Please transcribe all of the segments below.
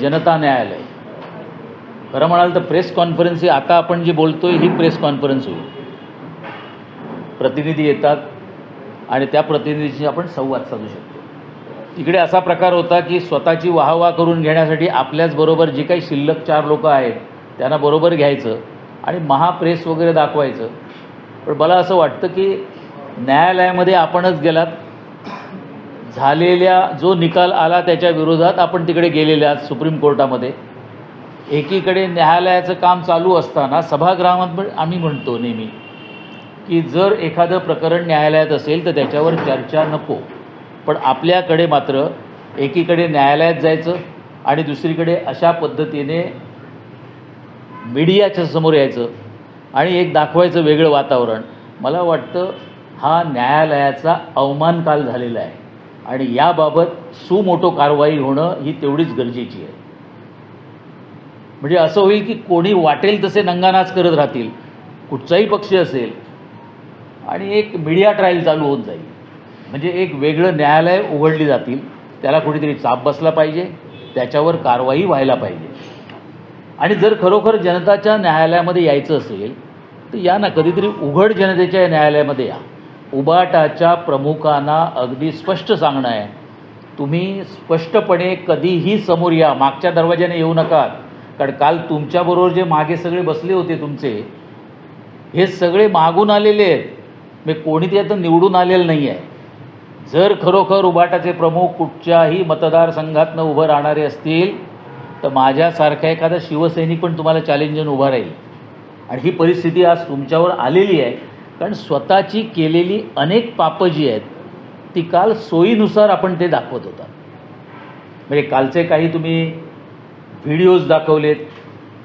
जनता न्यायालय. खरं म्हणाल तर प्रेस कॉन्फरन्स ही आता आपण जी बोलतोय ही प्रेस कॉन्फरन्स होईल. प्रतिनिधी येतात आणि त्या प्रतिनिधीशी आपण संवाद साधू शकतो. तिकडे असा प्रकार होता की स्वतःची वाहवा करून घेण्यासाठी आपल्याचबरोबर जी काही शिल्लक चार लोक आहेत त्यांना बरोबर घ्यायचं आणि महाप्रेस वगैरे दाखवायचं. पण मला असं वाटतं की न्यायालयामध्ये आपणच गेलात. झालेल्या जो निकाल आला त्याच्या विरोधात आपण तिकडे गेलेले आहात सुप्रीम कोर्टामध्ये. एकीकडे न्यायालयाचं काम चालू असताना सभागृहात पण आम्ही म्हणतो नेहमी की जर एखादं प्रकरण न्यायालयात असेल तर त्याच्यावर चर्चा नको. पण आपल्याकडे मात्र एकीकडे न्यायालयात जायचं आणि दुसरीकडे अशा पद्धतीने मीडियाच्या समोर यायचं आणि एक दाखवायचं वेगळं वातावरण. मला वाटतं हा न्यायालयाचा अवमान काल झालेला आहे. आणि याबाबत सुमोटो कारवाई होणं ही तेवढीच गरजेची आहे. म्हणजे असं होईल की कोणी वाटेल तसे नंगानाच करत राहतील कुठचाही पक्ष असेल आणि एक मीडिया ट्रायल चालू होत जाईल. म्हणजे एक वेगळं न्यायालय उघडली जातील त्याला कुठेतरी चाप बसला पाहिजे त्याच्यावर कारवाई व्हायला पाहिजे. आणि जर खरोखर जनताच्या न्यायालयामध्ये यायचं असेल तर या ना कधीतरी उघड जनतेच्या न्यायालयामध्ये या. उबाटाच्या प्रमुखांना अगदी स्पष्ट सांगणं आहे. तुम्ही स्पष्टपणे कधीही समोर या मागच्या दरवाज्याने येऊ नका. कारण काल तुमच्याबरोबर जे मागे सगळे बसले होते तुमचे हे सगळे मागून आलेले आहेत. मी कोणी त्यातून निवडून आलेलं नाही आहे जर खरोखर उबाटाचे प्रमुख कुठच्याही मतदारसंघातनं उभं राहणारे असतील तर माझ्यासारखा एखादा शिवसैनिक पण तुम्हाला चॅलेंज देऊन उभा राहील. आणि ही परिस्थिती आज तुमच्यावर आलेली आहे. कारण स्वतःची केलेली अनेक पापं जी आहेत ती काल सोयीनुसार आपण ते दाखवत होता. म्हणजे कालचे काही तुम्ही व्हिडिओज दाखवलेत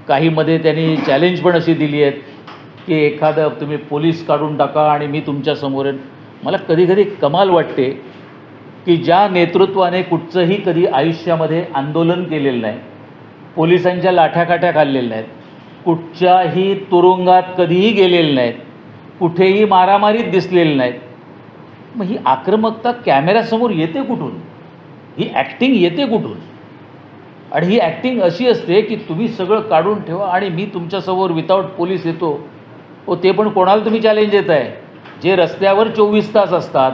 काहीमध्ये त्यांनी चॅलेंज पण अशी दिली आहेत की एखादं तुम्ही पोलीस काढून टाका आणि मी तुमच्यासमोर येईन. मला कधी कधी कमाल वाटते की ज्या नेतृत्वाने कुठचंही कधी आयुष्यामध्ये आंदोलन केलेलं नाही पोलिसांच्या लाठ्याकाठ्या खाल्लेल्या नाहीत कुठच्याही तुरुंगात कधीही गेलेले नाहीत कुठेही मारामारीत दिसलेली नाहीत. मग ही आक्रमकता कॅमेऱ्यासमोर येते कुठून? ही ॲक्टिंग येते कुठून? आणि ही ॲक्टिंग अशी असते की तुम्ही सगळं काढून ठेवा आणि मी तुमच्यासमोर विदाऊट पोलीस येतो. हो ते पण कोणाला तुम्ही चॅलेंज देत आहे जे रस्त्यावर चोवीस तास असतात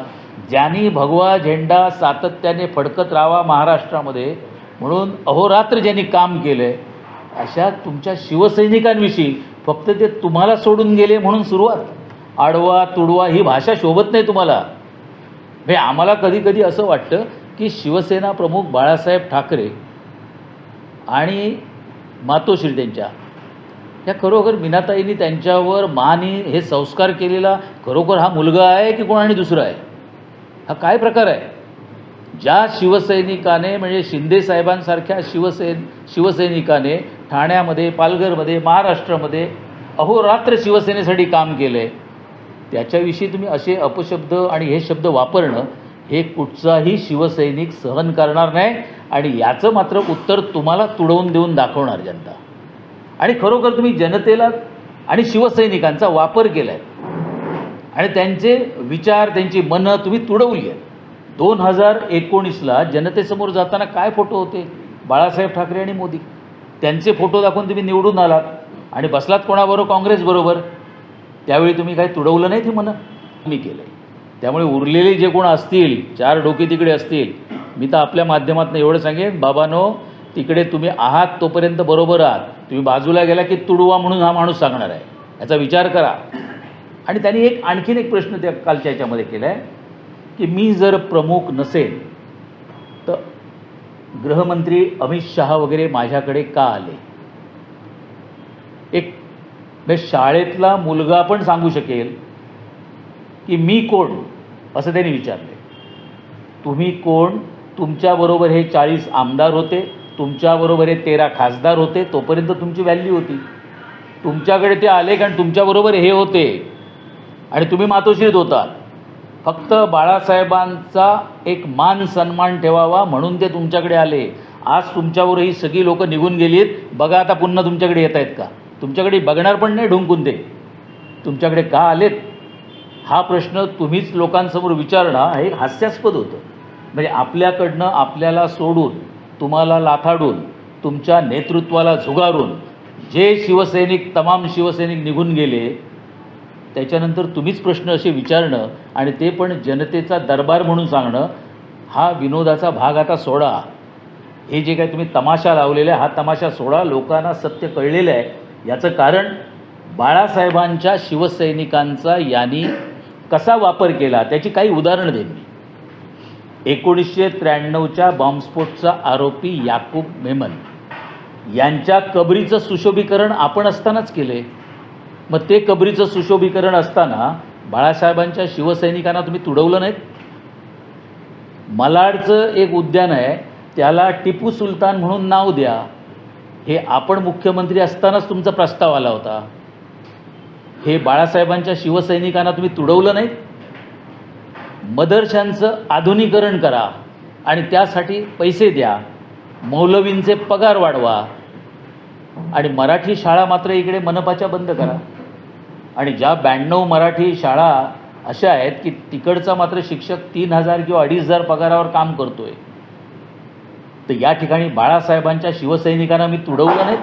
ज्यांनी भगवा झेंडा सातत्याने फडकत राहावा महाराष्ट्रामध्ये म्हणून अहोरात्र ज्यांनी काम केलं आहे अशा तुमच्या शिवसैनिकांविषयी फक्त ते तुम्हाला सोडून गेले म्हणून सुरुवात. आडवा तुडवा ही भाषा शोभत नाही तुम्हाला. म्हणजे आम्हाला कधी कधी असं वाटतं की शिवसेना प्रमुख बाळासाहेब ठाकरे आणि मातोश्री त्यांच्या ह्या खरोखर मीनाताईंनी त्यांच्यावर माने हे संस्कार केलेला खरोखर हा मुलगा आहे की कोण आणि दुसरा आहे? हा काय प्रकार आहे? ज्या शिवसैनिकाने म्हणजे शिंदे साहेबांसारख्या शिवसेन शिवसैनिकाने ठाण्यामध्ये पालघरमध्ये महाराष्ट्रामध्ये अहोरात्र शिवसेनेसाठी काम केलं आहे त्याच्याविषयी तुम्ही असे अपशब्द आणि हे शब्द वापरणं हे कुठचाही शिवसैनिक सहन करणार नाही आणि याचं मात्र उत्तर तुम्हाला तुडवून देऊन दाखवणार जनता. आणि खरोखर तुम्ही जनतेला आणि शिवसैनिकांचा वापर केला आहे आणि त्यांचे विचार त्यांची मनं तुम्ही तुडवली आहेत. दोन हजार एकोणीसला जनतेसमोर जाताना काय फोटो होते? बाळासाहेब ठाकरे आणि मोदी. त्यांचे फोटो दाखवून तुम्ही निवडून आलात. आणि बसलात कोणाबरोबर? काँग्रेसबरोबर. त्यावेळी तुम्ही काही तुडवलं नाही ते मनं मी केलं आहे त्यामुळे उरलेले जे कोण असतील चार डोके तिकडे असतील मी तर आपल्या माध्यमातून एवढं सांगेन बाबानो तिकडे तुम्ही आहात तोपर्यंत बरोबर आहात. तुम्ही बाजूला गेला की तुडवा म्हणून हा माणूस सांगणार आहे. याचा विचार करा. आणि त्यांनी एक आणखीन एक प्रश्न त्या कालच्या याच्यामध्ये केला आहे की मी जर प्रमुख नसेल तर गृहमंत्री अमित शहा वगैरे माझ्याकडे का आले? एक म्हणजे शाळेतला मुलगा पण सांगू शकेल की मी कोण असं त्यांनी विचारले. तुम्ही कोण? तुमच्याबरोबर हे चाळीस आमदार होते तुमच्याबरोबर हे तेरा खासदार होते तोपर्यंत तुमची व्हॅल्यू होती. तुमच्याकडे ते आले कारण तुमच्याबरोबर हे होते. आणि तुम्ही मातोश्रीत होतात फक्त बाळासाहेबांचा एक मान सन्मान ठेवावा म्हणून ते तुमच्याकडे आले. आज तुमच्यावर ही सगळी लोक निघून गेलीत. बघा आता पुन्हा तुमच्याकडे येत आहेत का? तुमच्याकडे बघणार पण नाही ढुंकून ते. तुमच्याकडे का आलेत? हा प्रश्न तुम्हीच लोकांसमोर विचारणं हे हास्यास्पद होतं. म्हणजे आपल्याकडनं आपल्याला सोडून तुम्हाला लाथाडून तुमच्या नेतृत्वाला झुगारून जे शिवसैनिक तमाम शिवसैनिक निघून गेले त्याच्यानंतर तुम्हीच प्रश्न असे विचारणं आणि ते पण जनतेचा दरबार म्हणून सांगणं हा विनोदाचा भाग आता सोडा. हे जे काय तुम्ही तमाशा लावलेला आहे हा तमाशा सोडा. लोकांना सत्य कळलेलं आहे. याचं कारण बाळासाहेबांच्या शिवसैनिकांचा यांनी कसा वापर केला त्याची काही उदाहरणं देईन मी. एकोणीसशे त्र्याण्णवच्या बॉम्बस्फोटचा आरोपी याकूब मेमन यांच्या कबरीचं सुशोभीकरण आपण असतानाच केले. मग ते कबरीचं सुशोभीकरण असताना बाळासाहेबांच्या शिवसैनिकांना तुम्ही तुडवलं नाहीत? मलाडचं एक उद्यान आहे त्याला टिपू सुलतान म्हणून नाव द्या. हे आपण मुख्यमंत्री असतानाच तुमचा प्रस्ताव आला होता. हे बाळासाहेबांच्या शिवसैनिकांना तुम्ही तुडवलं नाहीत मदरशांचं आधुनिकरण करा आणि त्यासाठी पैसे द्या. मौलवींचे पगार वाढवा. आणि मराठी शाळा मात्र इकडे मनपाच्या बंद करा. आणि ज्या ब्याण्णव मराठी शाळा अशा आहेत की तिकडचा मात्र शिक्षक तीन हजार किंवा अडीच हजार पगारावर काम करतोय. तर या ठिकाणी बाळासाहेबांच्या शिवसैनिकांना मी तुडवलं नाहीत.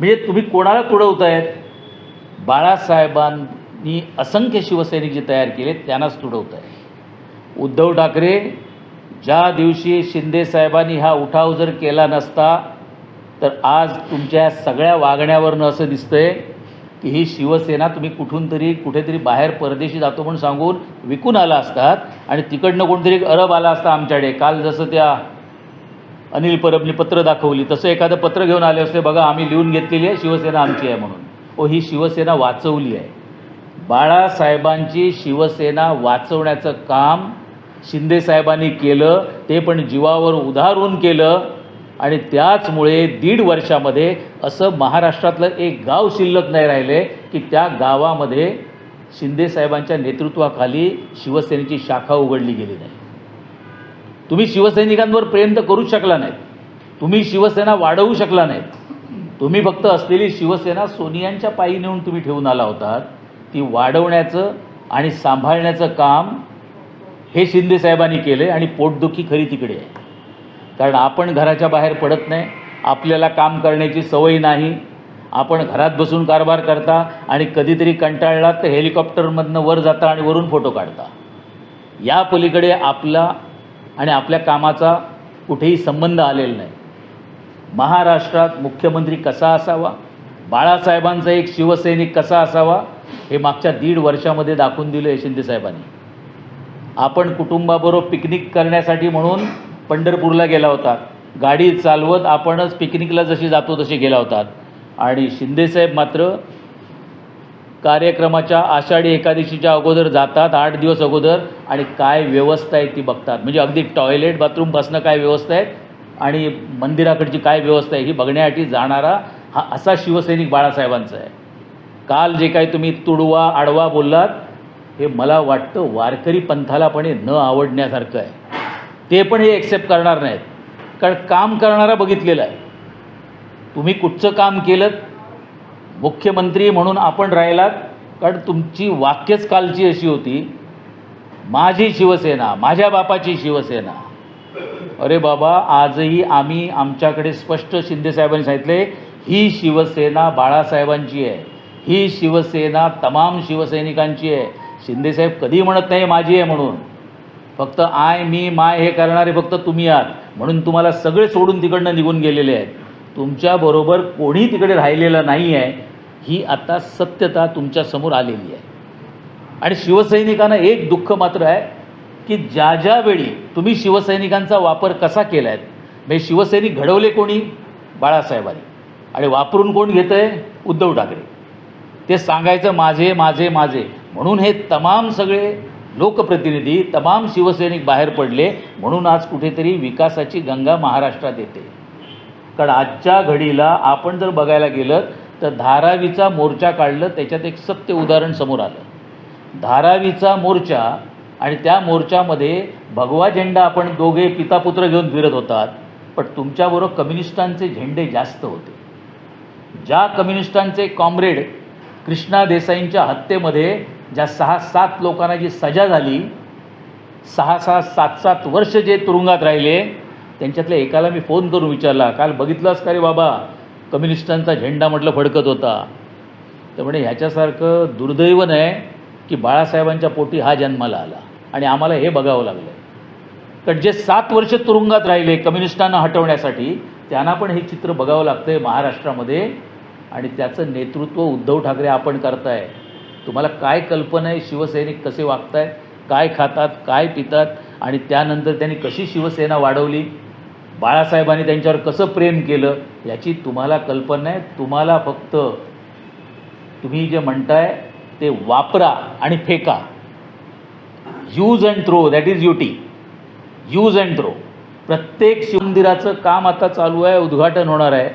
म्हणजे तुम्ही कोणाला तुडवतायत? बाळासाहेबांनी असंख्य शिवसैनिक जे तयार केले त्यांनाच तुडवत आहे उद्धव ठाकरे ज्या दिवशी शिंदे साहेबांनी हा उठाव जर केला नसता तर आज तुमच्या सगळ्या वागण्यावरनं असं दिसतंय की ही शिवसेना तुम्ही कुठून तरी कुठेतरी बाहेर परदेशी जातो म्हणून सांगून विकून आला असतात आणि तिकडनं कोणतरी अरब आला असता आमच्याकडे. काल जसं त्या अनिल परबनी पत्र दाखवली. तसं एखादं पत्र घेऊन आले असते बघा आम्ही लिहून घेतलेली आहे शिवसेना आमची आहे म्हणून. ओ ही शिवसेना वाचवली आहे. बाळासाहेबांची शिवसेना वाचवण्याचं काम शिंदे साहेबांनी केलं ते पण जीवावर उधारून केलं आणि त्याचमुळे दीड वर्षामध्ये असं महाराष्ट्रातलं एक गाव शिल्लक नाही राहिले की त्या गावामध्ये शिंदे साहेबांच्या नेतृत्वाखाली शिवसेनेची शाखा उघडली गेली नाही. तुम्ही शिवसैनिकांवर प्रेम तर करूच शकला नाही तुम्ही शिवसेना वाढवू शकला नाहीत. तुम्ही फक्त असलेली शिवसेना सोनियांच्या पायी नेऊन तुम्ही ठेवून आला होतात. ती वाढवण्याचं आणि सांभाळण्याचं काम हे शिंदे साहेबांनी केलं आणि पोटदुखी खरी तिकडे आहे. कारण आपण घराच्या बाहेर पडत नाही आपल्याला काम करण्याची सवय नाही आपण घरात बसून कारभार करता आणि कधीतरी कंटाळलात तर हेलिकॉप्टरमधनं वर जाता आणि वरून फोटो काढता. या पलीकडे आपला आणि आपल्या कामाचा कुठेही संबंध आलेला नाही. महाराष्ट्रात मुख्यमंत्री कसा असावा? बाळासाहेबांचा एक शिवसैनिक कसा असावा? हे मागच्या दीड वर्षामध्ये दाखवून दिलं आहे शिंदेसाहेबांनी आपण कुटुंबाबरोबर पिकनिक करण्यासाठी म्हणून पंढरपूरला गेला होता. गाडी चालवत आपणच पिकनिकला जशी जातो तशी गेला होतात आणि शिंदेसाहेब मात्र कार्यक्रमाच्या आषाढी एकादशीच्या अगोदर जातात आठ दिवस अगोदर आणि काय व्यवस्था आहे ती बघतात. म्हणजे अगदी टॉयलेट बाथरूमपासनं काय व्यवस्था आहे आणि मंदिराकडची काय व्यवस्था आहे ही बघण्यासाठी जाणारा हा असा शिवसैनिक बाळासाहेबांचा आहे. काल जे काही तुम्ही तुडवा आडवा बोललात हे मला वाटतं वारकरी पंथाला पण हे न आवडण्यासारखं आहे. ते पण हे एक्सेप्ट करणार नाहीत. कारण काम करणारा बघितलेला आहे. तुम्ही कुठचं काम केलं मुख्यमंत्री म्हणून आपण राहिलात. कारण तुमची वाक्यच कालची अशी होती माझी शिवसेना माझ्या बापाची शिवसेना. अरे बाबा आजही आम्ही आमच्याकडे स्पष्ट शिंदेसाहेबांनी सांगितले ही शिवसेना बाळासाहेबांची आहे. ही शिवसेना तमाम शिवसैनिकांची आहे. शिंदेसाहेब कधी म्हणत नाही माझी आहे म्हणून. फक्त आय मी माय हे करणारे फक्त तुम्ही आहात. म्हणून तुम्हाला सगळे सोडून तिकडनं निघून गेलेले आहेत. तुमच्याबरोबर कोणी तिकडे राहिलेलं नाही आहे ही आता सत्यता तुमच्यासमोर आलेली आहे. आणि शिवसैनिकांना एक दुःख मात्र आहे की ज्या ज्यावेळी तुम्ही शिवसैनिकांचा वापर कसा केला आहे म्हणजे शिवसैनिक घडवले कोणी? बाळासाहेबांनी. आणि वापरून कोण घेतं आहे उद्धव ठाकरे. ते सांगायचं माझे माझे माझे. म्हणून हे तमाम सगळे लोकप्रतिनिधी तमाम शिवसैनिक बाहेर पडले म्हणून आज कुठेतरी विकासाची गंगा महाराष्ट्रात येते. कारण आजच्या घडीला आपण जर बघायला गेलं तर धारावीचा मोर्चा काढलं त्याच्यात एक सत्य उदाहरण समोर आलं. धारावीचा मोर्चा आणि त्या मोर्चामध्ये भगवा झेंडा आपण दोघे पितापुत्र घेऊन फिरत होतात पण तुमच्याबरोबर कम्युनिस्टांचे झेंडे जास्त होते. ज्या कम्युनिस्टांचे कॉम्रेड कृष्णा देसाईंच्या हत्येमध्ये ज्या सहा सात लोकांना जी सजा झाली सहा सहा सात सात वर्ष जे तुरुंगात राहिले त्यांच्यातल्या एकाला मी फोन करून विचारला काल बघितलंस का रे बाबा? कम्युनिस्टांचा झेंडा म्हटलं फडकत होता. तर म्हणे ह्याच्यासारखं दुर्दैव नाही की बाळासाहेबांच्या पोटी हा जन्माला आला. आणि आम्हाला हे बघावं लागलं. कारण जे सात वर्ष तुरुंगात राहिले कम्युनिस्टांना हटवण्यासाठी त्यांना पण हे चित्र बघावं लागतं आहे महाराष्ट्रामध्ये. आणि त्याचं नेतृत्व उद्धव ठाकरे आपण करताय. तुम्हाला काय कल्पना आहे? शिवसैनिक कसे वागतायत? काय खातात? काय पितात? आणि त्यानंतर त्यांनी कशी शिवसेना वाढवली? बाळासाहेबांनी त्यांच्यावर कसं प्रेम केलं याची तुम्हाला कल्पना आहे. तुम्हाला फक्त तुम्ही जे म्हणताय ते वापरा आणि फेका. Use and throw that is UT use and throw प्रत्येक शिवमंदिराचं काम आता चालू आहे उद्घाटन होणार आहे.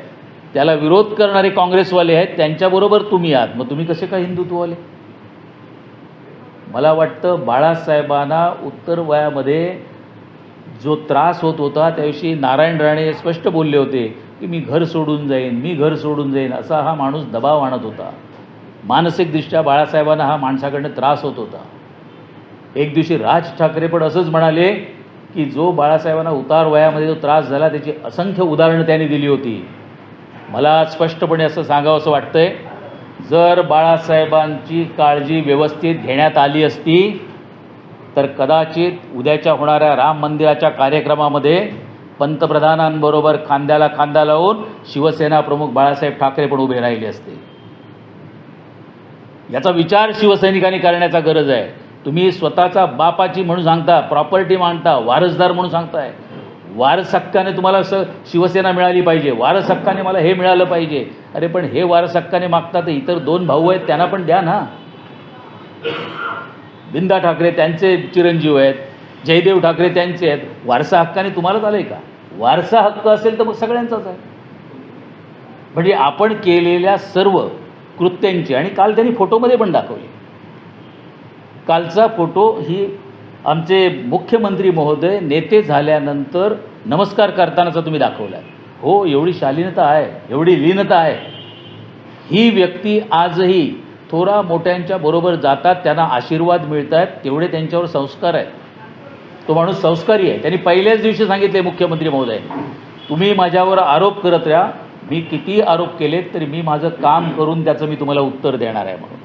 त्याला विरोध करणारे काँग्रेसवाले आहेत त्यांच्याबरोबर तुम्ही आहात. मग तुम्ही कसे काय हिंदुत्ववाले? मला वाटतं बाळासाहेबांना उत्तर वयामध्ये जो त्रास होत होता त्याविषयी नारायण राणे स्पष्ट बोलले होते की मी घर सोडून जाईन मी घर सोडून जाईन असा हा माणूस दबाव आणत होता. मानसिकदृष्ट्या बाळासाहेबांना हा माणसाकडनं त्रास होत होता. एक दिवशी राज ठाकरे पण असंच म्हणाले की जो बाळासाहेबांना उतार वयामध्ये जो त्रास झाला त्याची असंख्य उदाहरणं त्यांनी दिली होती. मला स्पष्टपणे असं सांगावं असं वाटतंय जर बाळासाहेबांची काळजी व्यवस्थित घेण्यात आली असती तर कदाचित उद्याच्या होणाऱ्या राम मंदिराच्या कार्यक्रमामध्ये पंतप्रधानांबरोबर खांद्याला खांदा लावून शिवसेना प्रमुख बाळासाहेब ठाकरे पण उभे राहिले असते. याचा विचार शिवसैनिकांनी करण्याचा गरज आहे. तुम्ही स्वतःचा बापाची म्हणून सांगता प्रॉपर्टी मांडता वारसदार म्हणून सांगताय. वारस हक्काने तुम्हाला असं शिवसेना मिळाली पाहिजे. वारस हक्काने मला हे मिळालं पाहिजे. अरे पण हे वारस हक्काने मागता तर इतर दोन भाऊ आहेत त्यांना पण द्या ना. बिंदा ठाकरे त्यांचे चिरंजीव आहेत जयदेव ठाकरे त्यांचे आहेत. वारसा हक्काने तुम्हालाच आलं आहे का? वारसा हक्क असेल तर मग सगळ्यांचाच आहे. म्हणजे आपण केलेल्या सर्व कृत्यांची आणि काल त्यांनी फोटोमध्ये पण दाखवले. कालचा फोटो ही आमचे मुख्यमंत्री महोदय नेते झाल्यानंतर नमस्कार करतानाचा तुम्ही दाखवला हो एवढी शालीनता आहे एवढी लीनता आहे. ही व्यक्ती आजही थोरा मोठ्यांच्या बरोबर जातात त्यांना आशीर्वाद मिळत आहेत तेवढे त्यांच्यावर संस्कार आहेत. तो माणूस संस्कारी आहे. त्यांनी पहिल्याच दिवशी सांगितले मुख्यमंत्री महोदय तुम्ही माझ्यावर आरोप करत राहा. मी किती आरोप केलेत तरी मी माझं काम करून त्याचं मी तुम्हाला उत्तर देणार आहे म्हणून.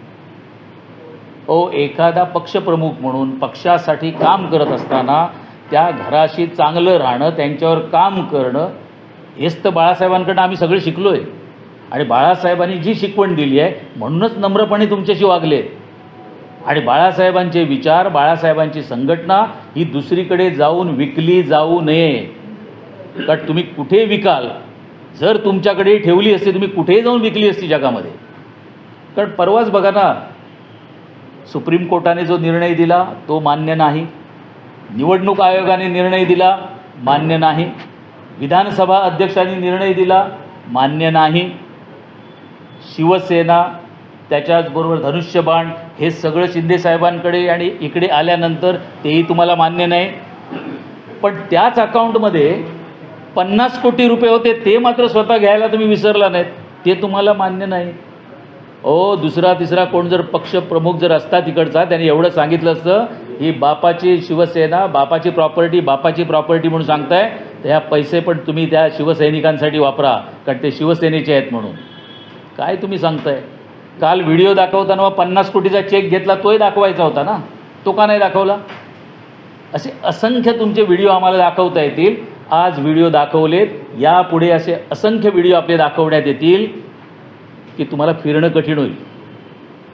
ओ एखादा पक्षप्रमुख म्हणून पक्षासाठी काम करत असताना त्या घराशी चांगलं राहणं त्यांच्यावर काम करणं हेच तर बाळासाहेबांकडनं आम्ही सगळे शिकलो आहे आणि बाळासाहेबांनी जी शिकवण दिली आहे म्हणूनच नम्रपणे तुमच्याशी वागले. आणि बाळासाहेबांचे विचार बाळासाहेबांची संघटना ही दुसरीकडे जाऊन विकली जाऊ नये. कारण तुम्ही कुठे विकाल? जर तुमच्याकडे ठेवली असती तुम्ही कुठेही जाऊन विकली असती जगामध्ये? कारण परवाच बघा ना सुप्रीम कोर्टाने जो निर्णय दिला तो मान्य नाही. निवडणूक आयोगाने निर्णय दिला मान्य नाही. विधानसभा अध्यक्षांनी निर्णय दिला मान्य नाही. शिवसेना त्याच्याचबरोबर धनुष्यबाण हे सगळं शिंदेसाहेबांकडे आणि इकडे आल्यानंतर तेही तुम्हाला मान्य नाही. पण त्याच अकाउंटमध्ये पन्नास कोटी रुपये होते ते मात्र स्वतः घ्यायला तुम्ही विसरला नाहीत. ते तुम्हाला मान्य नाही. ओ दुसरा तिसरा कोण जर पक्ष प्रमुख जर असता तिकडचा त्याने एवढं सांगितलं असतं ही बापाची शिवसेना बापाची प्रॉपर्टी बापाची प्रॉपर्टी म्हणून सांगताय तर ह्या पैसे पण तुम्ही त्या शिवसैनिकांसाठी वापरा कारण ते शिवसेनेचे आहेत म्हणून. काय तुम्ही सांगताय? काल व्हिडिओ दाखवताना पन्नास कोटीचा चेक घेतला तोही दाखवायचा होता ना? तो का नाही दाखवला? असे असंख्य तुमचे व्हिडिओ आम्हाला दाखवता येतील. आज व्हिडिओ दाखवलेत. यापुढे असे असंख्य व्हिडिओ आपले दाखवण्यात येतील की तुम्हाला फिरणं कठीण होईल.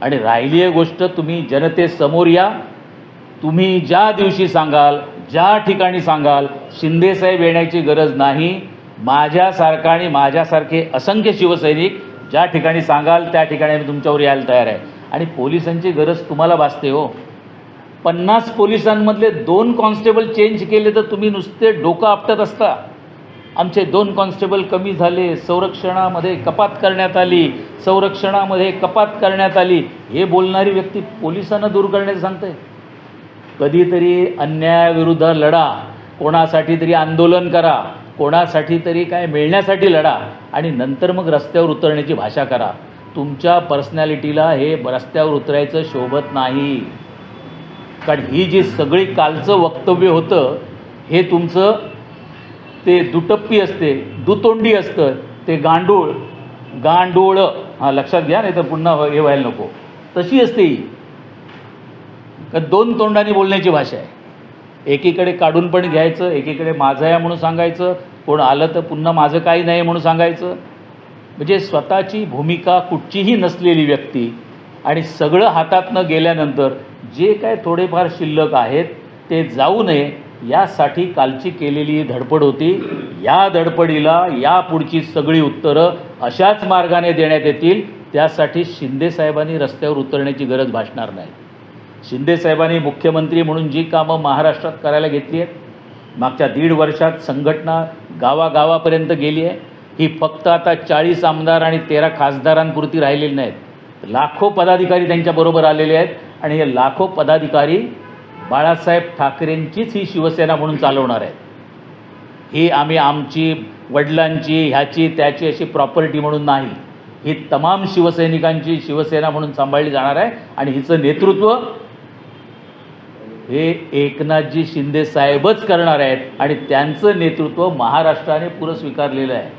आणि राहिली आहे गोष्ट तुम्ही जनतेसमोर या. तुम्ही ज्या दिवशी सांगाल ज्या ठिकाणी सांगाल शिंदेसाहेब येण्याची गरज नाही. माझ्यासारखा आणि माझ्यासारखे असंख्य शिवसैनिक ज्या ठिकाणी सांगाल त्या ठिकाणी आम्ही तुमच्यावर यायला तयार आहे. आणि पोलिसांची गरज तुम्हाला भासते हो. पन्नास पोलिसांमधले दोन कॉन्स्टेबल चेंज केले तर तुम्ही नुसते डोकं आपटत असता. आमचे दोन कॉन्स्टेबल कमी झाले संरक्षणामध्ये कपात करण्यात आली संरक्षणामध्ये कपात करण्यात आली. हे बोलणारी व्यक्ती पोलिसांना दूर करण्याचं सांगते कधीतरी अन्यायाविरुद्ध लढा कोणासाठी तरी आंदोलन करा. कोणासाठी तरी काय मिळण्यासाठी लढा आणि नंतर मग रस्त्यावर उतरण्याची भाषा करा. तुमच्या पर्सनॅलिटीला हे रस्त्यावर उतरायचं शोभत नाही. कारण ही जी सगळी कालचं वक्तव्य होतं हे तुमचं ते दुटप्पी असते दुतोंडी असतं ते गांडूळ गांडोळ. हां लक्षात घ्या नाही तर पुन्हा हे व्हायला नको. तशी असते ही. का दोन तोंडाने बोलण्याची भाषा आहे. एकीकडे काढून पण घ्यायचं एकीकडे माझं आहे म्हणून सांगायचं कोण आलं तर पुन्हा माझं काही नाही म्हणून सांगायचं. म्हणजे स्वतःची भूमिका कुठचीही नसलेली व्यक्ती आणि सगळं हातातनं गेल्यानंतर जे काय थोडेफार शिल्लक आहेत ते जाऊ नये यासाठी कालची केलेली धडपड होती. या धडपडीला या पुढची सगळी उत्तरं अशाच मार्गाने देण्यात येतील त्यासाठी शिंदे साहेबांनी रस्त्यावर उतरण्याची गरज भासणार नाही. शिंदेसाहेबांनी मुख्यमंत्री म्हणून जी कामं महाराष्ट्रात करायला घेतली आहेत मागच्या दीड वर्षात संघटना गावागावापर्यंत गेली आहे. ही फक्त आता चाळीस आमदार आणि तेरा खासदारांपुरती राहिलेली नाहीत. लाखो पदाधिकारी त्यांच्याबरोबर आलेले आहेत आणि हे लाखो पदाधिकारी बाळासाहेब ठाकरेंचीच ही शिवसेना म्हणून चालवणार आहेत. ही आम्ही आमची वडिलांची ह्याची त्याची अशी प्रॉपर्टी म्हणून नाही. ही तमाम शिवसैनिकांची शिवसेना म्हणून सांभाळली जाणार आहे आणि हिचं नेतृत्व हे एकनाथजी शिंदे साहेबच करणार आहेत आणि त्यांचं नेतृत्व महाराष्ट्राने पुरं स्वीकारलेलं आहे.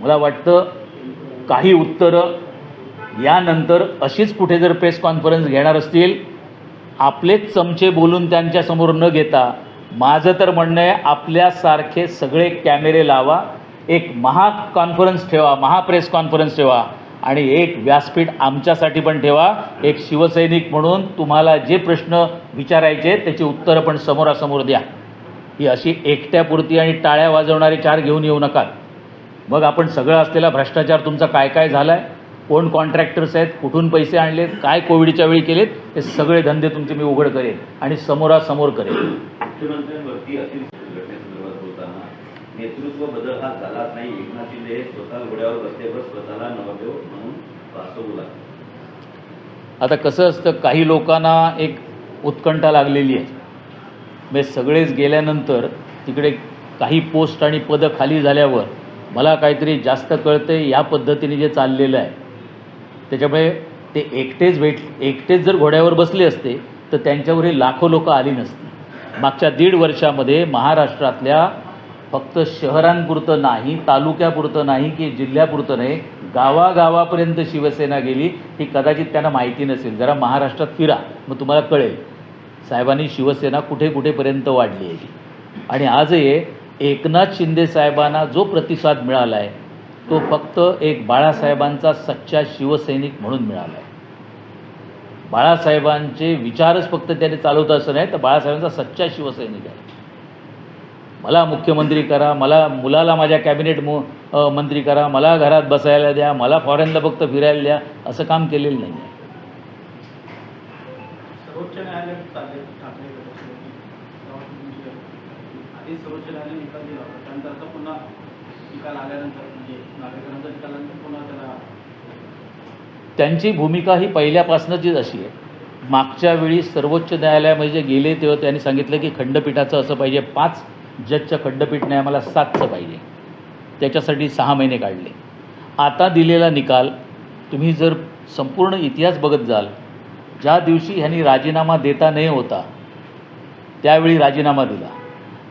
मला वाटतं काही उत्तरं यानंतर अशीच कुठे जर प्रेस कॉन्फरन्स घेणार असतील आपलेच चमचे बोलून त्यांच्यासमोर न घेता माझं तर म्हणणं आहे आपल्यासारखे सगळे कॅमेरे लावा एक महा कॉन्फरन्स ठेवा महाप्रेस कॉन्फरन्स ठेवा. आणि एक व्यासपीठ आमच्यासाठी पण ठेवा. एक शिवसैनिक म्हणून तुम्हाला जे प्रश्न विचारायचे त्याची उत्तरं पण समोरासमोर द्या. ही अशी एकट्यापुरती आणि टाळ्या वाजवणारे चार घेऊन येऊ नका. मग आपण सगळं असलेला भ्रष्टाचार तुमचा काय काय झाला आहे कोण कॉन्ट्रॅक्टर्स आहेत? कुठून पैसे आणलेत? काय कोविडच्या वेळी केलेत? हे सगळे धंदे तुमचे मी उघड करेन आणि समोरासमोर करेन. नेतृत्व बदल हा झालाच नाही. एकनाथ शिंदे हे स्वतः घोड्यावर बसल्यावर स्वतःला नवदेव म्हणून वास्तवू लागले. आता कसं असतं काही लोकांना एक उत्कंठा लागलेली आहे. म्हणजे सगळेच गेल्यानंतर तिकडे काही पोस्ट आणि पदं खाली झाल्यावर मला काहीतरी जास्त कळतं या पद्धतीने जे चाललेलं आहे. त्याच्यामुळे ते एकटेच भेट एकटेच जर घोड्यावर बसले असते तर त्यांच्यावर हे लाखो लोक आली नसती मागच्या दीड वर्षामध्ये महाराष्ट्रातल्या फक्त शहरांपुरतं नाही तालुक्यापुरतं नाही की जिल्ह्यापुरतं नाही गावागावापर्यंत शिवसेना गेली ही कदाचित त्यांना माहिती नसेल. जरा महाराष्ट्रात फिरा मग तुम्हाला कळेल. साहेबांनी शिवसेना कुठे कुठेपर्यंत वाढली आहे आणि आजही एकनाथ शिंदे साहेबांना जो प्रतिसाद मिळाला आहे तो फक्त एक बाळासाहेबांचा सच्चा शिवसैनिक म्हणून मिळाला आहे बाळासाहेबांचे विचारच फक्त त्याने चालवत असं नाही तर बाळासाहेबांचा सच्चा शिवसैनिक आहे. मला मुख्यमंत्री करा मला मुलाला माझ्या कॅबिनेट मु मंत्री करा मला घरात बसायला द्या मला फॉरेनला फक्त फिरायला द्या असं काम केलेलं नाही आहे. म्हणजे त्यांची भूमिका ही पहिल्यापासूनचीच अशी आहे. मागच्या वेळी सर्वोच्च न्यायालयामध्ये जे गेले तेव्हा त्यांनी सांगितलं की खंडपीठाचं असं पाहिजे. पाच जजचं खंडपीठ नाही आम्हाला सातचं पाहिजे त्याच्यासाठी सहा महिने काढले. आता दिलेला निकाल तुम्ही जर संपूर्ण इतिहास बघत जाल ज्या दिवशी ह्यांनी राजीनामा देता नये होता त्यावेळी राजीनामा दिला.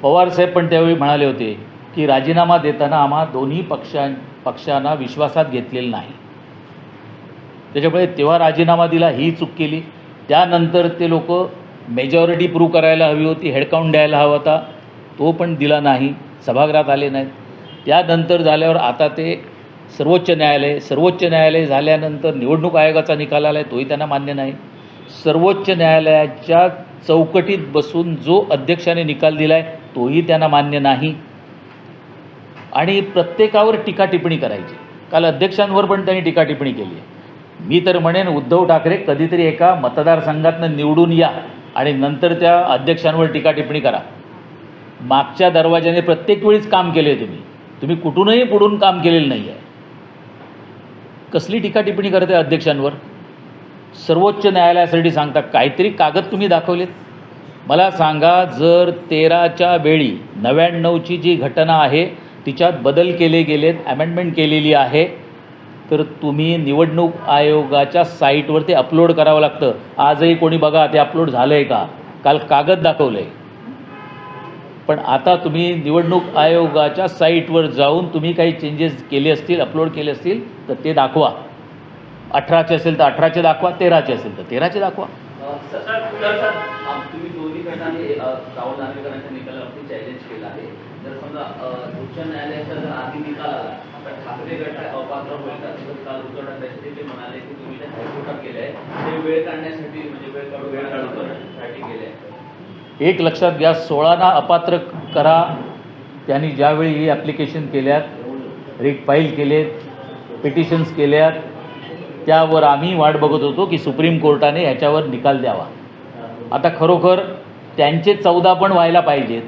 पवारसाहेब पण त्यावेळी म्हणाले होते की राजीनामा देताना आम्हा दोन्ही पक्षां पक्षांना विश्वासात घेतलेलं नाही. त्याच्यामुळे तेव्हा राजीनामा दिला ही चूक केली. त्यानंतर ते लोक मेजॉरिटी प्रूव्ह करायला हवी होती हेडकाउंट द्यायला हवा होता. तो पण दिला नाही सभागृहात आले नाहीत. त्यानंतर झाल्यावर आता ते सर्वोच्च न्यायालय सर्वोच्च न्यायालय झाल्यानंतर निवडणूक आयोगाचा निकाल आला आहे तोही त्यांना मान्य नाही. सर्वोच्च न्यायालयाच्या चौकटीत बसून जो अध्यक्षाने निकाल दिला आहे तोही त्यांना मान्य नाही. आणि प्रत्येकावर टीका टिप्पणी करायची. काल अध्यक्षांवर पण त्यांनी टीका टिप्पणी केली आहे. मी तर म्हणेन उद्धव ठाकरे कधीतरी एका मतदारसंघातनं निवडून या आणि नंतर त्या अध्यक्षांवर टीका टिप्पणी करा. मागच्या दरवाज्याने प्रत्येक वेळीच काम केले तुम्ही. तुम्ही कुठूनही पुढून काम केलेलं नाही आहे कसली टीका टिप्पणी करते अध्यक्षांवर? सर्वोच्च न्यायालयासाठी सांगता काहीतरी कागद तुम्ही दाखवलेत? मला सांगा जर तेराच्या वेळी नव्याण्णवची जी घटना आहे तिच्यात बदल केले गेलेत अमेंडमेंट केलेली आहे तर तुम्ही निवडणूक आयोगाच्या साईटवर ते अपलोड करावं लागतं. आजही कोणी बघा ते अपलोड झालं आहे का? काल कागद दाखवलं आहे पण आता तुम्ही निवडणूक आयोगाच्या साईटवर जाऊन तुम्ही काही चेंजेस केले असतील अपलोड केले असतील तर ते दाखवा. अठराचे असेल तर अठराचे दाखवा तेराचे असेल तर तेराचे दाखवा. म्हणाले की तुम्ही हायकोर्टात केले आहे. ते वेळ काढण्यासाठी म्हणजे वेळ काढून वेळ आहे एक लक्षात घ्या सोळाना अपात्र करा. त्यांनी ज्यावेळी ही ॲप्लिकेशन केल्यात रिट फाईल केलेत पिटिशन्स केल्यात त्यावर आम्ही वाट बघत होतो की सुप्रीम कोर्टाने ह्याच्यावर निकाल द्यावा. आता खरोखर त्यांचे चौदा पण व्हायला पाहिजेत.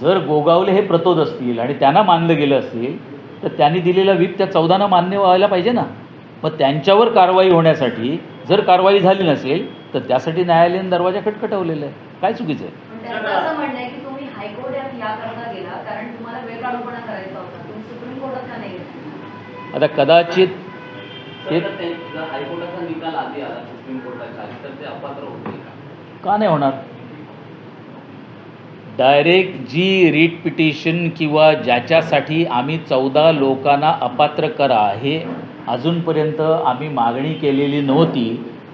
जर गोगावले हे प्रतोद असतील आणि त्यांना मानलं गेलं असेल तर त्यांनी दिलेला व्हीप त्या चौदानं मान्य व्हायला पाहिजे ना. मग त्यांच्यावर कारवाई होण्यासाठी जर कारवाई झाली नसेल तर त्यासाठी न्यायालयीन दरवाजा खटखटवलेला आहे. काय चुकीचं आहे? पण त्यांचं असं म्हणणं आहे की तुम्ही हायकोर्टात याकरता गेला कारण तुम्हाला वेळकाढूपणा करायचा होता. तुम्ही सुप्रीम कोर्टात का नाही गेला? आता कदाचित का नाही होणार? डायरेक्ट जी रीट पिटिशन किंवा ज्याच्यासाठी आम्ही चौदा लोकांना अपात्र करा हे अजूनपर्यंत आम्ही मागणी केलेली नव्हती.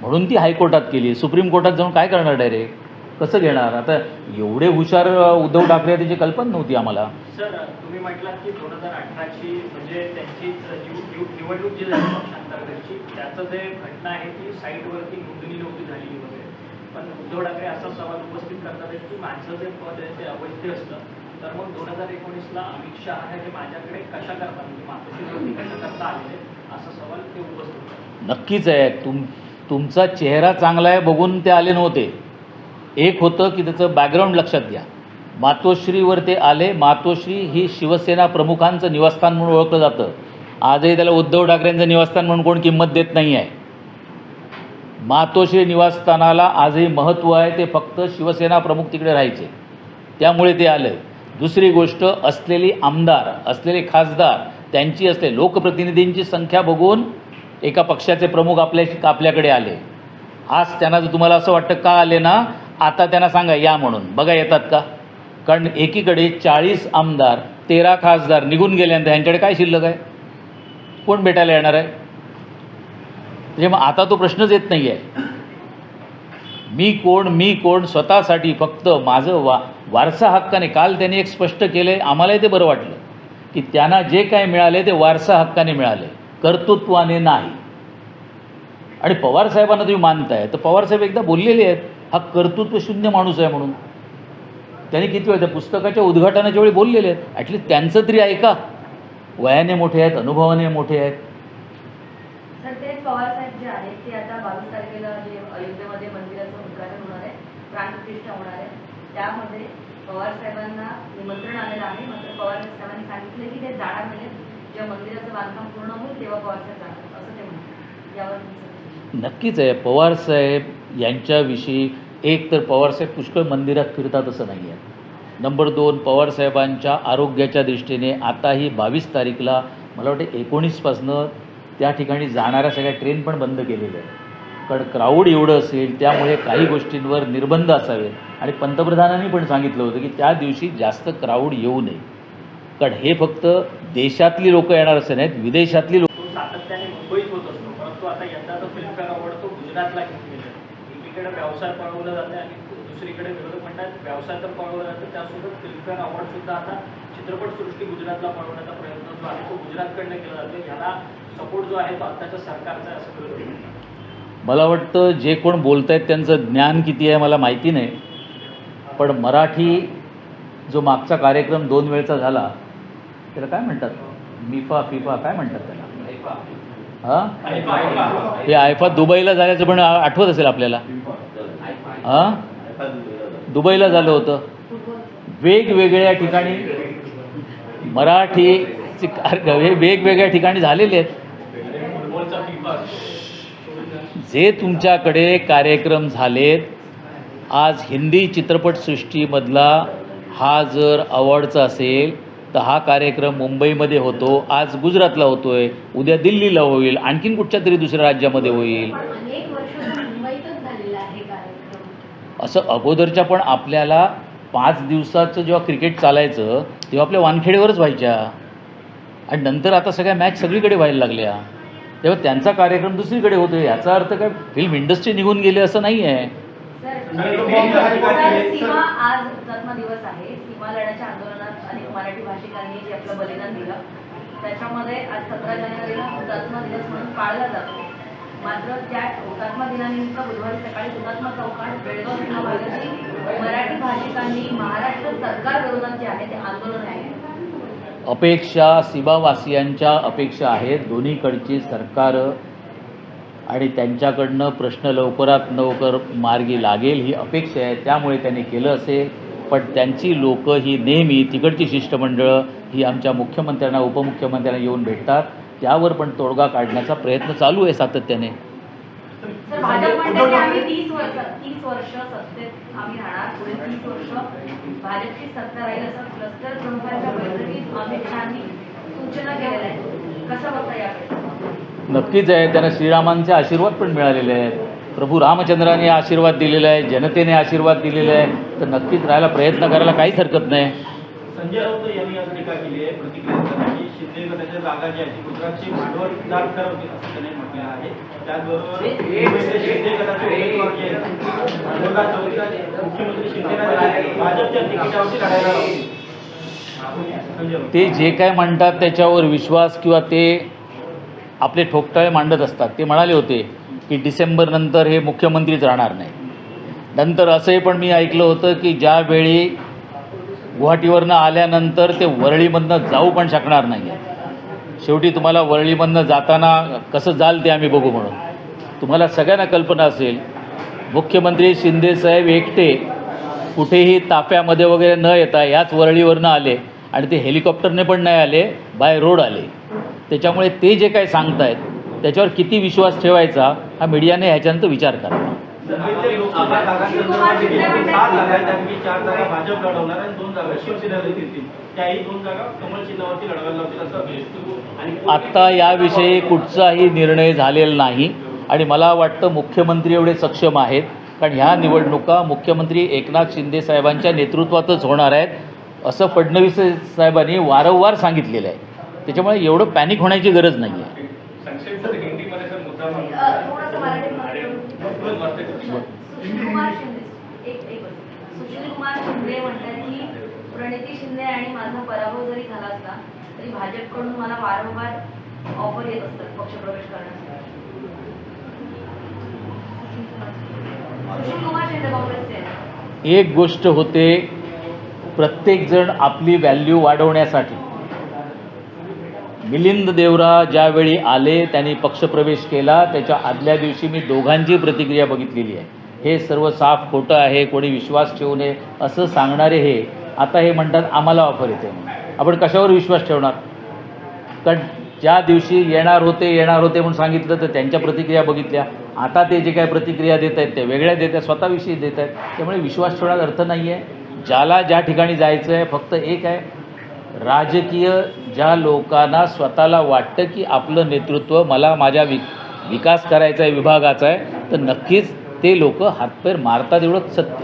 म्हणून ती हायकोर्टात केली. सुप्रीम कोर्टात जाऊन काय करणार डायरेक्ट कसं घेणार? आता एवढे हुशार उद्धव ठाकरे त्याची कल्पना नव्हती आम्हाला. सर तुम्ही म्हटलात की दोन हजार अठराची म्हणजे त्यांची निव- निव- निवडणूक जी झाली पक्षांतर्गतची त्याचं जे घटना आहे ती साईटवरती नोंदणी नव्हती झालेली वगैरे. पण उद्धव ठाकरे असा सवाल उपस्थित करतात की माझं जे पद आहे ते अवैध असतं. तर मग दोन हजार एकोणीसला अमित शहा हे माझ्याकडे कशा करता म्हणजे मातोश्रीवरती कशा करता आलेले? असा सवाल ते उपस्थित नक्कीच आहे. तुम तुमचा चेहरा चांगला आहे बघून ते आले नव्हते. एक होतं की त्याचं बॅकग्राऊंड लक्षात घ्या. मातोश्रीवर ते आले. मातोश्री ही शिवसेना प्रमुखांचं निवासस्थान म्हणून ओळखलं जातं. आजही त्याला उद्धव ठाकरेंचं निवासस्थान म्हणून कोण किंमत देत नाही आहे मातोश्री निवासस्थानाला आजही महत्त्व आहे. ते फक्त शिवसेना प्रमुख तिकडे राहायचे. त्यामुळे ते आलं. दुसरी गोष्ट असलेली आमदार असलेले खासदार त्यांची असले लोकप्रतिनिधींची संख्या बघून एका पक्षाचे प्रमुख आपल्या आपल्याकडे आले. आज त्यांना जर तुम्हाला असं वाटतं का आले ना आता त्यांना सांगा या म्हणून. बघा येतात का? कारण एकीकडे चाळीस आमदार तेरा खासदार निघून गेल्यानंतर यांच्याकडे काय शिल्लक आहे? कोण भेटायला येणार आहे? म्हणजे मग आता तो प्रश्नच येत नाही आहे मी कोण मी कोण स्वतःसाठी फक्त माझं वा वारसा हक्काने काल त्यांनी एक स्पष्ट केलं आहे आम्हालाही ते बरं वाटलं. की त्यांना जे काय मिळाले ते वारसा हक्काने मिळाले. कर्तृत्वाने नाही. आणि पवारसाहेबांना तुम्ही मानताय तर पवारसाहेब एकदा बोललेले आहेत हा कर्तृत्वशून्य माणूस आहे म्हणून. त्यांनी किती वेळ त्या पुस्तकाच्या उद्घाटनाच्या वेळी बोललेले आहेत ॲटलीस्ट त्यांचं तरी ऐका. वयाने मोठे आहेत अनुभवाने मोठे आहेत. तर जे आहेत ते आता बावीस तारखेला जे अयोध्येमध्ये मंदिराचं उद्घाटन होणार आहे प्राणप्रतिष्ठा होणार आहे त्यामध्ये पवार साहेबांना निमंत्रण आलेलं आहे. मात्र पवार साहेबांनी सांगितले की ते जाणार म्हणजे जेव्हा मंदिराचं बांधकाम पूर्ण होईल तेव्हा पवार साहेब जाणार असं ते म्हणतात. यावर नक्कीच आहे. पवारसाहेब यांच्याविषयी एक तर पवारसाहेब पुष्कळ मंदिरात फिरतात असं नाही आहे. नंबर दोन पवारसाहेबांच्या आरोग्याच्या दृष्टीने आताही बावीस तारीखला मला वाटतं एकोणीसपासनं त्या ठिकाणी जाणाऱ्या सगळ्या ट्रेन पण बंद केलेल्या आहेत. कारण क्राऊड एवढं असेल त्यामुळे काही गोष्टींवर निर्बंध असावेत. आणि पंतप्रधानांनी पण सांगितलं होतं की त्या दिवशी जास्त क्राऊड येऊ नये. कारण हे फक्त देशातली लोक येणार असं नाहीत विदेशातली लोक. सातत्याने मुंबईत होत असतो. परंतु आता यंदाचा फिल्मफेअर अवॉर्ड तो गुजरातला एकीकडे व्यवसाय पळवला जाते आणि दुसरीकडे विरोधक म्हणतात व्यवसाय तर पळवला जातो त्यासोबत फिल्मफेअर अवॉर्ड सुद्धा आता चित्रपटसृष्टी गुजरातला पळवण्याचा प्रयत्न जो आहे. तो गुजरातकडनं केला जातो याला सपोर्ट जो आहे तो आताच्या सरकारचा आहे असं विरोधक म्हणतात. मला वाटतं जे कोण बोलत आहेत त्यांचं ज्ञान किती आहे मला माहिती नाही. पण मराठी जो मागचा कार्यक्रम दोन वेळचा झाला त्याला काय म्हणतात? मिफा फिफा काय म्हणतात त्याला? हां? हे आयफा दुबईला झाल्याचं पण आठवत असेल आपल्याला. हां? दुबईला झालं होतं. वेगवेगळ्या ठिकाणी मराठीचे हे वेगवेगळ्या ठिकाणी झालेले आहेत. जे तुमच्याकडे कार्यक्रम झालेत आज हिंदी चित्रपटसृष्टीमधला हा जर आवडचा असेल तर हा कार्यक्रम मुंबईमध्ये होतो आज गुजरातला होतोय उद्या दिल्लीला होईल आणखीन कुठच्या तरी दुसऱ्या राज्यामध्ये होईल? आहे असं अगोदरच्या पण आपल्याला पाच दिवसाचं जेव्हा क्रिकेट चालायचं तेव्हा आपल्या वानखेडेवरच व्हायच्या. आणि नंतर आता सगळ्या मॅच सगळीकडे व्हायला लागल्या. तेव्हा त्यांचा कार्यक्रम दुसरीकडे होतो याचा अर्थ काय? फिल्म इंडस्ट्री निघून गेली असं नाही आहे आहे. आज हुतात्मा दिवस आहे. सीमा लढ्याच्या आंदोलनात अनेक मराठी भाषिकांनी जे आपलं बलिदान दिलं त्याच्यामध्ये आज सतरा जानेवारीला हुतात्मा दिवस म्हणून पाळला जातो. मात्र त्या हुतात्मा दिनानिमित्त बुधवारी सकाळी हुतात्मा चौकात बेळगाव सीमा भागातील मराठी भाषिकांनी महाराष्ट्र सरकार विरोधात जे आहे ते आंदोलन आहे. अपेक्षा सीमावासियांच्या अपेक्षा आहेत. दोन्हीकडची सरकार आणि त्यांच्याकडनं प्रश्न लवकरात लवकर मार्गी लागेल ही अपेक्षा आहे. त्यामुळे त्यांनी केलं असेल. पण त्यांची लोकं ही नेहमी तिकडची शिष्टमंडळं ही आमच्या मुख्यमंत्र्यांना उपमुख्यमंत्र्यांना येऊन भेटतात. त्यावर पण तोडगा काढण्याचा प्रयत्न चालू आहे सातत्याने. नक्कीच आहे. त्यांना श्रीरामांचे आशीर्वाद पण मिळालेले आहेत. प्रभू रामचंद्राने आशीर्वाद दिलेला आहे जनतेने आशीर्वाद दिलेला आहे. तर नक्कीच राहायला प्रयत्न करायला काहीच हरकत नाही. संजय राऊत यांनी आज टीका केली? आहे प्रतिक्रिया की शिंदे गटाच्या जागा जी आहे ती गुजरातची भांडवल दार ठरवतील असं त्याने म्हटलं आहे. त्याचबरोबर शिंदे गटाचे उमेदवार जे आहेत भांडवलदार मुख्यमंत्री शिंदेना भाजपच्या तिकिटावरती लढायला ते जे काय म्हणतात त्याच्यावर विश्वास किंवा ते आपले ठोकताळे मांडत असतात. ते म्हणाले होते की डिसेंबरनंतर हे मुख्यमंत्रीच राहणार नाही. नंतर असंही पण मी ऐकलं होतं की ज्यावेळी गुवाहाटीवरनं आल्यानंतर ते वरळीमधनं जाऊ पण शकणार नाही आहे शेवटी तुम्हाला वरळीमधनं जाताना कसं जाल ते आम्ही बघू म्हणून. तुम्हाला सगळ्यांना कल्पना असेल मुख्यमंत्री शिंदेसाहेब एकटे कुठेही ताफ्यामध्ये वगैरे न येता याच वरळीवरनं आले आणि ते हेलिकॉप्टरने पण नाही आले बाय रोड आले. त्याच्यामुळे ते जे काय सांगतायत त्याच्यावर किती विश्वास ठेवायचा? हा मीडियाने ह्याच्यानंतर विचार करावा संबंधित लोकसभा जागांसंदर्भात देखील सात जागा आहेत त्यापैकी चार जागा भाजप लढवणार आणि दोन जागा शिवसेनेला देतील त्याही दोन जागा कमल चिन्हावरती लढवायला लावतील असं आणि आत्ता याविषयी कुठचाही निर्णय झालेला नाही आणि मला वाटतं मुख्यमंत्री एवढे सक्षम आहेत कारण ह्या निवडणुका मुख्यमंत्री एकनाथ शिंदे साहेबांच्या नेतृत्वातच होणार आहेत असं फडणवीस साहेबांनी वारंवार सांगितलेलं आहे. त्याच्यामुळे एवढं पॅनिक होण्याची गरज नाही आहे कुमार शिंदे. एक एक सुशील कुमार शिंदे म्हणतात की प्रणिती शिंदे आणि माझा पराभव जरी झाला असला तरी भाजपकडून मला वारंवार ऑफर येत असतात पक्षप्रवेश करण्यासाठी. सुशील कुमार शिंदे काँग्रेसचे एक गोष्ट होते प्रत्येकजण आपली व्हॅल्यू वाढवण्यासाठी. मिलिंद देवरा ज्यावेळी आले त्यांनी पक्षप्रवेश केला त्याच्या आदल्या दिवशी मी दोघांची प्रतिक्रिया बघितलेली आहे. हे सर्व साफ खोटं आहे कोणी विश्वास ठेवू नये असं सांगणारे हे आता हे म्हणतात आम्हाला ऑफर येते. आपण कशावर विश्वास ठेवणार? कारण ज्या दिवशी येणार होते येणार होते म्हणून सांगितलं तर त्यांच्या प्रतिक्रिया बघितल्या. आता ते जे काय प्रतिक्रिया देत आहेत ते वेगळ्या देत आहेत स्वतःविषयी देत आहेत. त्यामुळे विश्वास ठेवण्यात अर्थ नाही आहे ज्याला ज्या ठिकाणी जायचं आहे फक्त एक आहे. राजकीय ज्या लोकांना स्वतःला वाटतं की आपलं नेतृत्व मला माझ्या वि विकास करायचा आहे विभागाचा आहे तर नक्कीच ते लोक हातपैर मारतात एवढंच सत्य